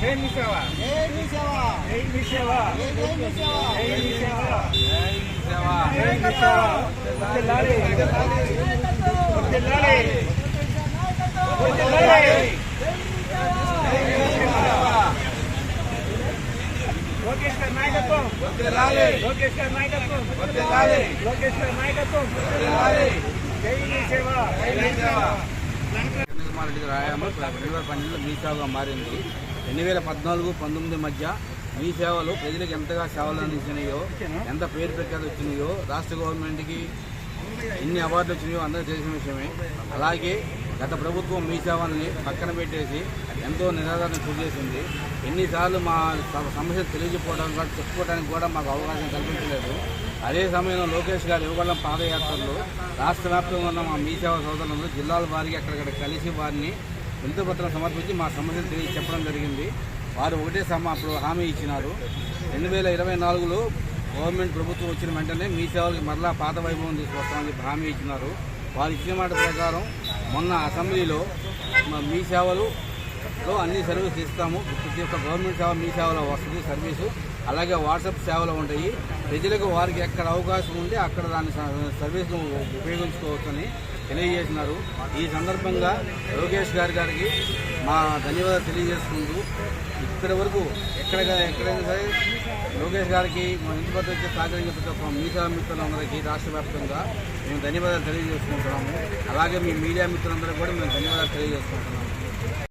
జై మీ సేవ జై మీ సేవ జై మీ సేవ జై మీ సేవ జై మీ సేవ సేవ జై మీ సేవ లోకేష్ గారి నాయకత్వం. లోకేష్ గారి నాయకత్వం. లోకేష్ గారి నాయకత్వం వర్ధిల్లాలి. జై మీ సేవ జై మీ సేవ కుమార్ రాయమ. రెండు వేల పన్నెండులో మీ సేవగా మారింది. రెండు వేల పద్నాలుగు పంతొమ్మిది మధ్య మీ సేవలు ప్రజలకు ఎంతగా సేవలు అందించినాయో ఎంత పేరు ప్రఖ్యాతి వచ్చినాయో రాష్ట్ర గవర్నమెంట్కి ఎన్ని అవార్డులు వచ్చినాయో అందరూ తెలిసిన విషయమే. అలాగే గత ప్రభుత్వం మీ సేవల్ని పక్కన పెట్టేసి ఎంతో నిరాధారణ చేసింది. ఎన్నిసార్లు మా సమస్యలు తెలియజెప్పుకోవడానికి చెప్పుకోవడానికి కూడా మాకు అవకాశం కల్పించలేదు. అదే సమయంలో లోకేష్ గారు ఇవ్వగలం పాదయాత్రలో రాష్ట్ర వ్యాప్తంగా ఉన్న మా మీ సేవ సోదరులందరూ జిల్లాల వారికి అక్కడక్కడ కలిసి వారిని వినతిపత్రం సమర్పించి మా సమస్యలు తెలియ చెప్పడం జరిగింది. వారు ఒకటే సమ అప్పుడు హామీ ఇచ్చినారు. రెండు వేల ఇరవై నాలుగులో గవర్నమెంట్ ప్రభుత్వం వచ్చిన వెంటనే మీ సేవలకి మరలా పాత వైభవం తీసుకొస్తామని చెప్పి హామీ ఇచ్చినారు. వారు ఇచ్చిన మాట ప్రకారం మొన్న అసెంబ్లీలో మా మీ సేవలు లో అన్ని సర్వీస్ ఇస్తాము. ప్రతి ఒక్క గవర్నమెంట్ సేవ మీ సేవలో వస్తుంది. సర్వీసు అలాగే వాట్సాప్ సేవలు ఉంటాయి. ప్రజలకు వారికి ఎక్కడ అవకాశం ఉంటే అక్కడ దాని స- సర్వీస్ను ఉపయోగించుకోవచ్చని తెలియజేసినారు. ఈ సందర్భంగా లోకేష్ గారి గారికి మా ధన్యవాదాలు తెలియజేసుకుంటూ ఇక్కడి వరకు ఎక్కడ ఎక్కడైనా సరే లోకేష్ గారికి మా ఇంటి వద్ద వచ్చే సహకరించిన ప్రతి ఒక్క మిత్రులందరికీ రాష్ట్ర వ్యాప్తంగా మేము ధన్యవాదాలు తెలియజేసుకుంటున్నాము. అలాగే మీ మీడియా మిత్రులందరికీ కూడా మేము ధన్యవాదాలు తెలియజేసుకుంటున్నాము.